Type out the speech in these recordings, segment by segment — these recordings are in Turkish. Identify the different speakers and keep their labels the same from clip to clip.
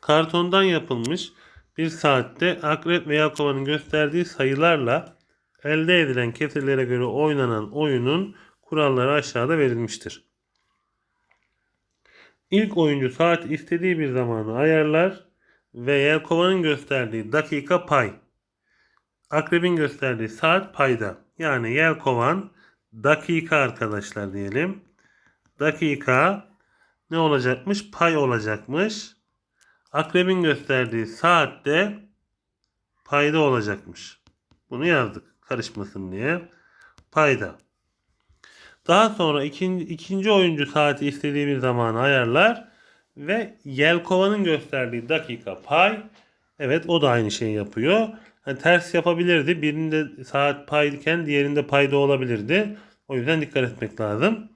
Speaker 1: kartondan yapılmış bir saatte akrep veya kovanın gösterdiği sayılarla elde edilen kesirlere göre oynanan oyunun kuralları aşağıda verilmiştir. İlk oyuncu saat istediği bir zamanı ayarlar ve yelkovanın gösterdiği dakika pay. Akrebin gösterdiği saat payda. Yani yelkovan dakika arkadaşlar diyelim. Dakika ne olacakmış? Pay olacakmış. Akrebin gösterdiği saatte payda olacakmış. Bunu yazdık karışmasın diye. Payda. Daha sonra ikinci, ikinci oyuncu saati istediği bir zamanı ayarlar ve yelkovanın gösterdiği dakika pay. Evet o da aynı şeyi yapıyor. Hani ters yapabilirdi. Birinde saat payken diğerinde payda olabilirdi. O yüzden dikkat etmek lazım.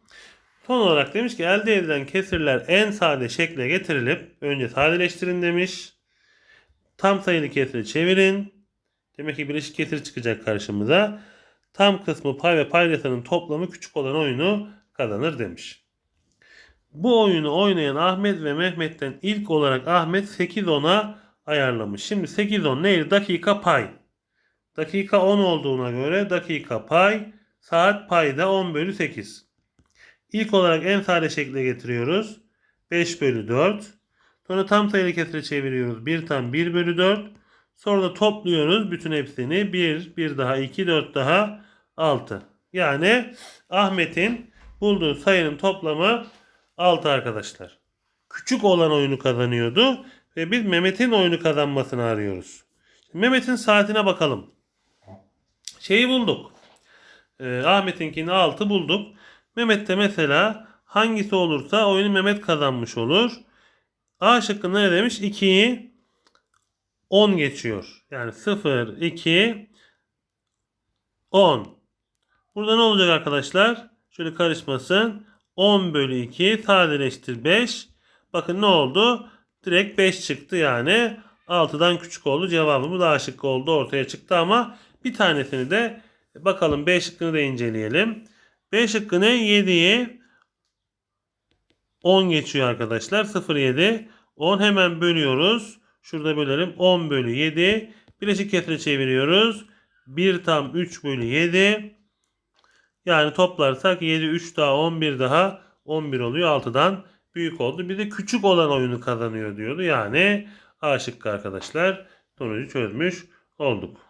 Speaker 1: Son olarak demiş ki elde edilen kesirler en sade şekle getirilip önce sadeleştirin demiş. Tam sayılı kesiri çevirin. Demek ki bileşik kesir çıkacak karşımıza. Tam kısmı pay ve paydasanın toplamı küçük olan oyunu kazanır demiş. Bu oyunu oynayan Ahmet ve Mehmet'ten ilk olarak Ahmet 8-10'a ayarlamış. Şimdi 8-10 neydi? Dakika pay. Dakika 10 olduğuna göre dakika pay saat payda 10 bölü 8. İlk olarak en sade şekle getiriyoruz. 5 bölü 4. Sonra tam sayılı kesire çeviriyoruz. 1 tam 1 bölü 4. Sonra da topluyoruz bütün hepsini. 1, 1 daha 2, 4 daha 6. Yani Ahmet'in bulduğu sayının toplamı 6 arkadaşlar. Küçük olan oyunu kazanıyordu. Ve biz Mehmet'in oyunu kazanmasını arıyoruz. Mehmet'in saatine bakalım. Şeyi bulduk. Ee, Ahmet'inkini 6 bulduk. Mehmet'te mesela hangisi olursa oyunu Mehmet kazanmış olur. A şıkkında ne demiş? 2'yi 10 geçiyor. Yani 0, 2, 10. Burada ne olacak arkadaşlar? Şöyle karışmasın. 10 bölü 2 sadeleştir 5. Bakın ne oldu? Direkt 5 çıktı yani. 6'dan küçük oldu. Cevabımız A şıkkı oldu. Ortaya çıktı ama bir tanesini de bakalım B şıkkını da inceleyelim. B şıkkı ne? 7'yi 10 geçiyor arkadaşlar. 0, 7. 10 hemen bölüyoruz. Şurada bölelim. 10 bölü 7. Bileşik kesire çeviriyoruz. 1 tam 3 bölü 7. Yani toplarsak 7, 3 daha 11 daha 11 oluyor. 6'dan büyük oldu. Bir de küçük olan oyunu kazanıyor diyordu. Yani A şıkkı arkadaşlar. Sonucu çözmüş olduk.